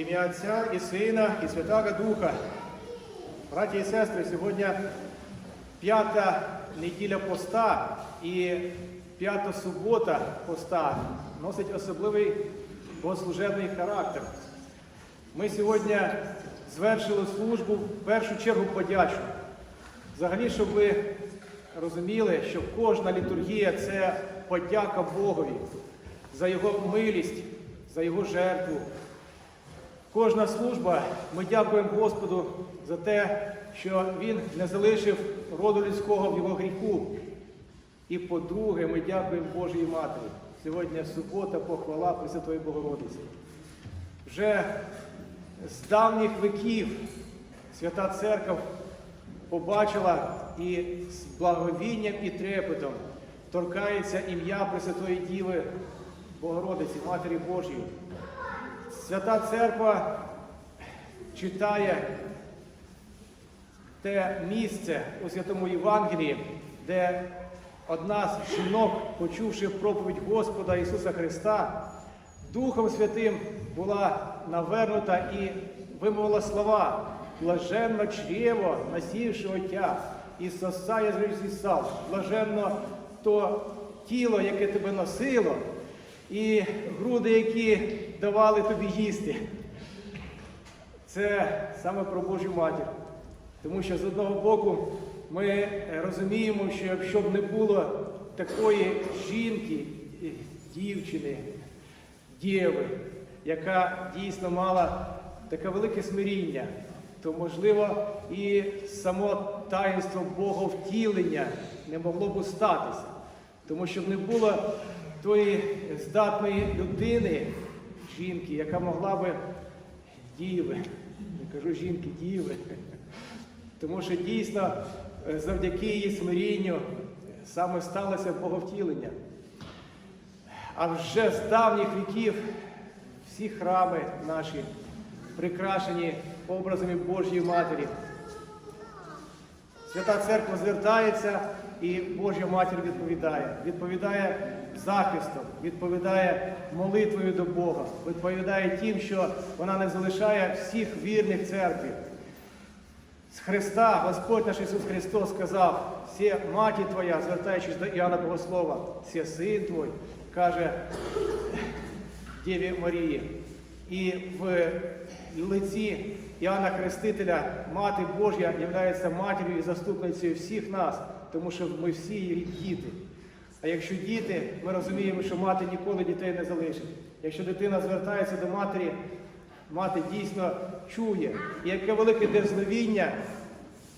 ім'я Отця і Сина, і Святого Духа. Браті і сестри, сьогодні п'ята неділя поста і п'ята субота поста носить особливий богослужебний характер. Ми сьогодні звершили службу в першу чергу подячну. Взагалі, щоб ви розуміли, що кожна літургія це подяка Богові за Його милість, за Його жертву. Кожна служба, ми дякуємо Господу за те, що Він не залишив роду людського в його гріху. І по-друге, ми дякуємо Божій Матері. Сьогодні субота, похвала Пресвятої Богородиці. Вже з давніх веків Свята Церква побачила і з благовінням і трепетом торкається ім'я Пресвятої Діви Богородиці, Матері Божої. Свята Церква читає те місце у Святому Євангелії, де одна з жінок, почувши проповідь Господа Ісуса Христа, Духом Святим була навернута і вимовила слова блаженно чрево, насівшого тя, і сосає з сал, блаженно то тіло, яке тебе носило, і груди, які давали тобі їсти. Це саме про Божу матір. Тому що з одного боку ми е, розуміємо, що якщо б не було такої жінки, е, дівчини, дєви, яка дійсно мала таке велике смиріння, то можливо і само таїнство Боговтілення не могло б статися. Тому що б не було тої здатної людини, жінки, яка могла би діви, не кажу жінки, діви. Тому що дійсно е, завдяки її смирінню саме сталося Боговтілення. А вже з давніх віків всі храми наші прикрашені образами Божої Матері. Свята Церква звертається і Божа Матір відповідає. Відповідає захистом, відповідає молитвою до Бога, відповідає тим, що вона не залишає всіх вірних церкві. З Христа Господь наш Ісус Христос сказав, «Сє маті Твоя, звертаючись до Іоанна Богослова, «Сє син Твой, каже Дєві Марії. І в лиці Іоанна Хрестителя Мати Божя є матір'ю і заступницею всіх нас, тому що ми всі її діти. А якщо діти, ми розуміємо, що мати ніколи дітей не залишить. Якщо дитина звертається до матері, мати дійсно чує. І яке велике дерзновіння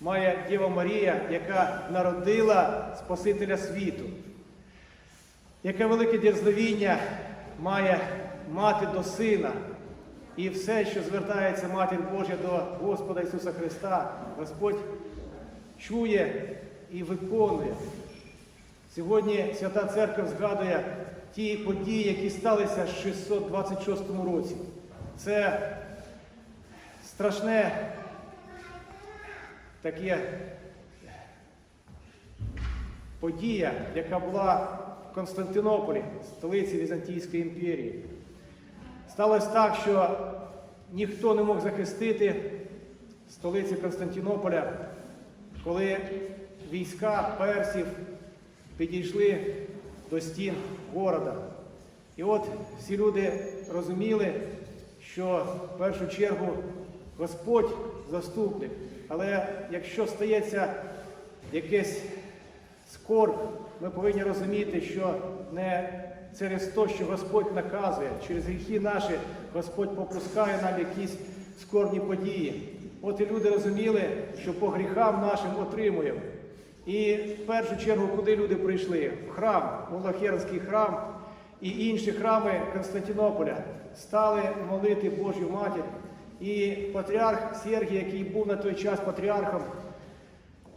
має Діва Марія, яка народила Спасителя світу. Яке велике дерзновіння має мати до сина. І все, що звертається Матір Божа до Господа Ісуса Христа, Господь чує і виконує. Сьогодні Свята Церква згадує ті події, які сталися в 626 році. Це страшне таке подія, яка була в Константинополі, столиці Візантійської імперії. Сталося так, що ніхто не мог захистити столиці Константинополя, коли війська персів підійшли до стін города. І от всі люди розуміли, що в першу чергу Господь заступник. Але якщо стається якийсь скорб, ми повинні розуміти, що не через те, що Господь наказує, через гріхи наші Господь попускає нам якісь скорбні події. От і люди розуміли, що по гріхам нашим отримуємо. І в першу чергу, куди люди прийшли? В храм, Молохерський храм і інші храми Константинополя стали молити Божу Матір. І патріарх Сергій, який був на той час патріархом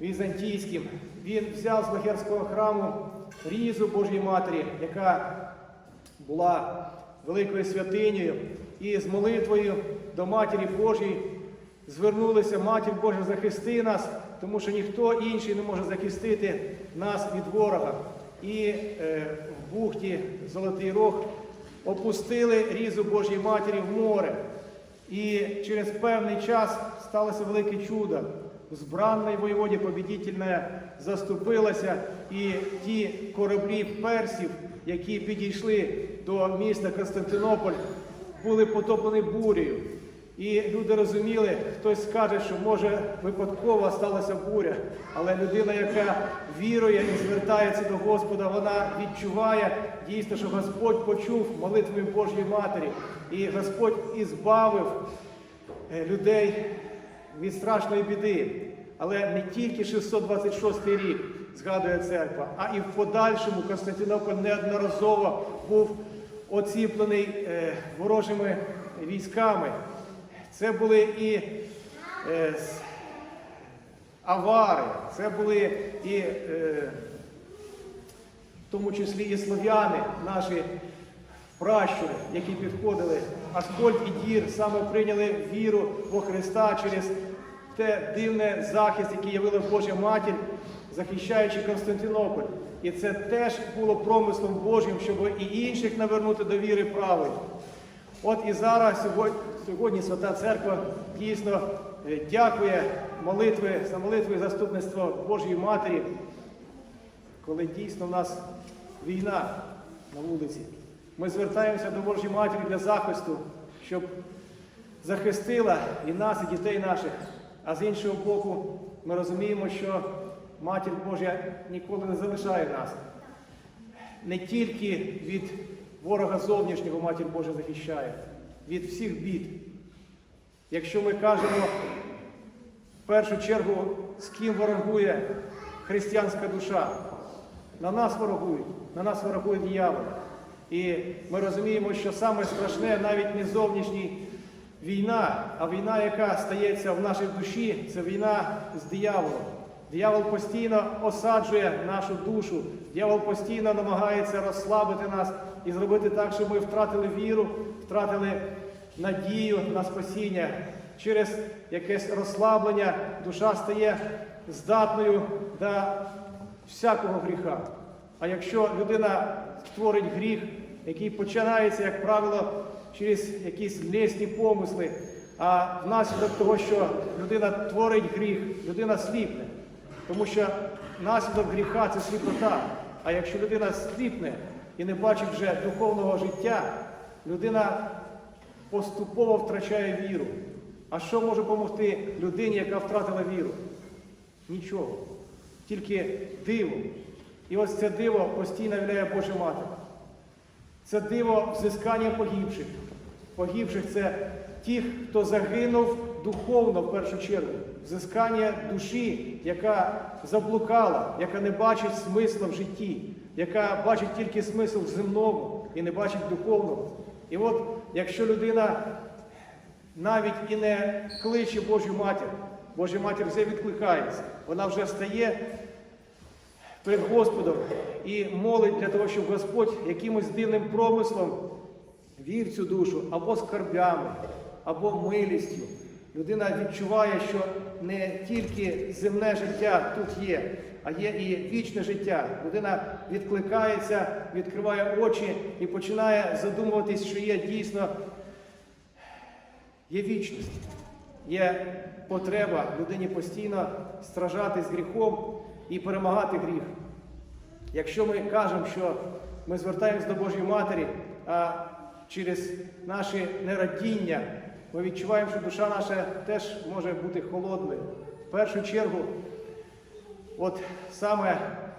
візантійським, він взяв з Лохерського храму різу Божої Матері, яка була великою святинею, і з молитвою до Матері Божої звернулися, Матір Божа, захисти нас, тому що ніхто інший не може захистити нас від ворога. І е, в бухті Золотий Рог опустили різу Божої Матері в море. І через певний час сталося велике чудо. Збранна воєводі побідітельна заступилася, і ті кораблі персів, які підійшли до міста Константинополь, були потоплені бурею. І люди розуміли, хтось скаже, що може випадково сталася буря, але людина, яка вірує і звертається до Господа, вона відчуває дійсно, що Господь почув молитви Божої Матері, і Господь ізбавив е, людей від страшної біди. Але не тільки 626 рік згадує церква, а і в подальшому Константинополь неодноразово був оціплений е, ворожими військами. Це були і е, авари, це були і е, в тому числі і слов'яни, наші пращури, які підходили. Аскольд і Дір саме прийняли віру во Христа через те дивне захист, який явила Божа Матір, захищаючи Константинополь. І це теж було промислом Божим, щоб і інших навернути до віри правої. От і зараз сьогодні, сьогодні Свята Церква дійсно е, дякує молитви за молитви заступництво Божої Матері, коли дійсно в нас війна на вулиці. Ми звертаємося до Божої Матері для захисту, щоб захистила і нас, і дітей наших. А з іншого боку, ми розуміємо, що Матір Божа ніколи не залишає нас. Не тільки від ворога зовнішнього Матір Божа захищає, від всіх бід. Якщо ми кажемо в першу чергу, з ким ворогує християнська душа, на нас ворогують, на нас ворогує диявол. І ми розуміємо, що саме страшне навіть не зовнішній війна, а війна, яка стається в нашій душі, це війна з дияволом. Диявол постійно осаджує нашу душу, диявол постійно намагається розслабити нас і зробити так, щоб ми втратили віру, втратили надію на спасіння. Через якесь розслаблення душа стає здатною до всякого гріха. А якщо людина творить гріх, який починається, як правило, через якісь лесні помисли, а внаслідок того, що людина творить гріх, людина сліпне. Тому що наслідок гріха це сліпота. А якщо людина сліпне і не бачить вже духовного життя, людина поступово втрачає віру. А що може допомогти людині, яка втратила віру? Нічого. Тільки диво. І ось це диво постійно являє Божа Матір. Це диво взискання погибших. Погибших це ті, хто загинув духовно в першу чергу. Взискання душі, яка заблукала, яка не бачить смисла в житті, яка бачить тільки смисл в земному і не бачить духовного. І от якщо людина навіть і не кличе Божу матір, Божа матір вже відкликається, вона вже стає перед Господом і молить для того, щоб Господь якимось дивним промислом вів цю душу або скарбями, або милістю. Людина відчуває, що не тільки земне життя тут є, а є і вічне життя. Людина відкликається, відкриває очі і починає задумуватись, що є дійсно є вічність, є потреба людині постійно стражати з гріхом і перемагати гріх. Якщо ми кажемо, що ми звертаємось до Божої Матері, а через наше нерадіння ми відчуваємо, що душа наша теж може бути холодною. В першу чергу, от саме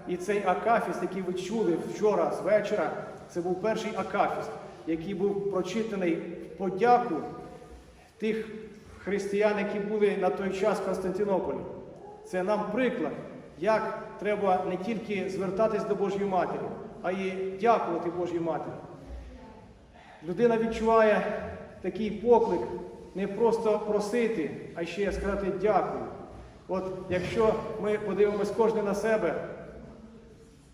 і цей акафіст, який ви чули вчора з вечора, це був перший акафіст, який був прочитаний в подяку тих християн, які були на той час в Константинополі. Це нам приклад, як треба не тільки звертатись до Божої Матері, а й дякувати Божій Матері. Людина відчуває такий поклик не просто просити, а ще сказати дякую. От якщо ми подивимось кожен на себе,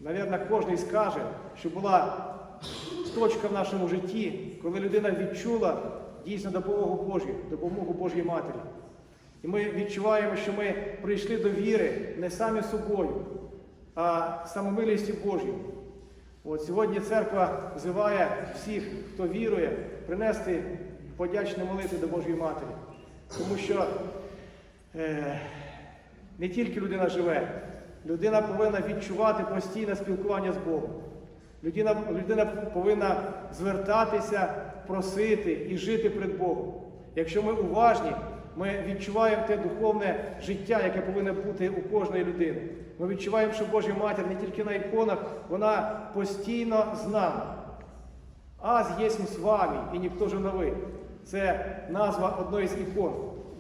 Навірно, кожен скаже, що була точка в нашому житті, коли людина відчула дійсно допомогу Божу, допомогу Божої Матері. І ми відчуваємо, що ми прийшли до віри не самі собою, а самомилістю Божою. От сьогодні церква взиває всіх, хто вірує, принести подячні молитви до Божої Матері. Тому що е, не тільки людина живе, людина повинна відчувати постійне спілкування з Богом. Людина, людина повинна звертатися, просити і жити перед Богом. Якщо ми уважні, ми відчуваємо те духовне життя, яке повинно бути у кожної людини. Ми відчуваємо, що Божа Матір не тільки на іконах, вона постійно з нами. Аз єсмь з вами, і ніхто же новий. Це назва одної з ікон.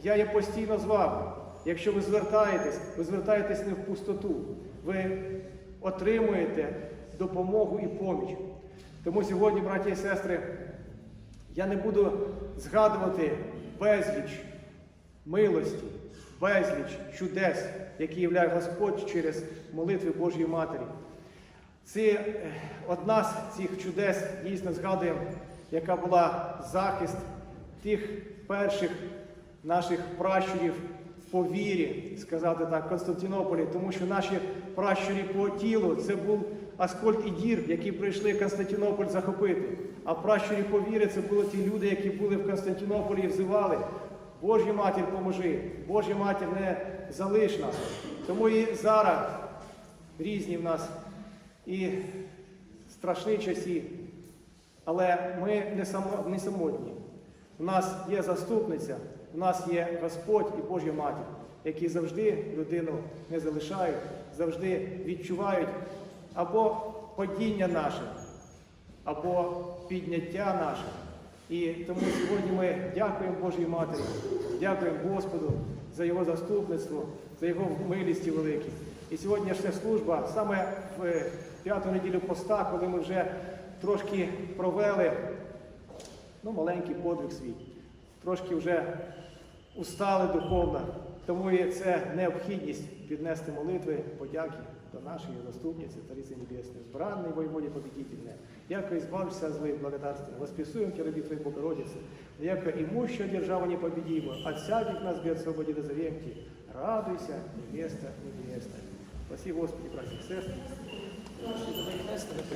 Я є постійно з вами. Якщо ви звертаєтесь, ви звертаєтесь не в пустоту. Ви отримуєте допомогу і поміч. Тому сьогодні, браті і сестри, я не буду згадувати безліч милості, безліч чудес, які являє Господь через молитви Божої Матері. Це одна з цих чудес дійсно згадуємо, яка була захист тих перших наших пращурів по вірі, сказати так, Константинополі, тому що наші пращурі по тілу це був Аскольд і Дір, які прийшли Константинополь захопити. А пращурі по вірі це були ті люди, які були в Константинополі і взивали. Божій матір поможи, Божа матір не залиш нас. Тому і зараз різні в нас і страшні часи, але ми не самотні. У нас є заступниця, у нас є Господь і Божа Матір, які завжди людину не залишають, завжди відчувають або падіння наше, або підняття наше. І тому сьогодні ми дякуємо Божій Матері, дякуємо Господу за Його заступництво, за Його милісті великі. І сьогоднішня служба саме в п'яту неділю поста, коли ми вже трошки провели ну, маленький подвиг свій, трошки вже устали духовно. Тому і це необхідність піднести молитви, подяки до нашої заступниці Тариси Небесної, збранной воеводе победительной, яко избавься от злых благодарственных, восписуем Тебе, раби Твоей Богородицы, яко имущую державу непобедимую, от всяких нас бед свободи дозовем Ти, радуйся, невеста невеста. Спаси Господи, братья и сестры.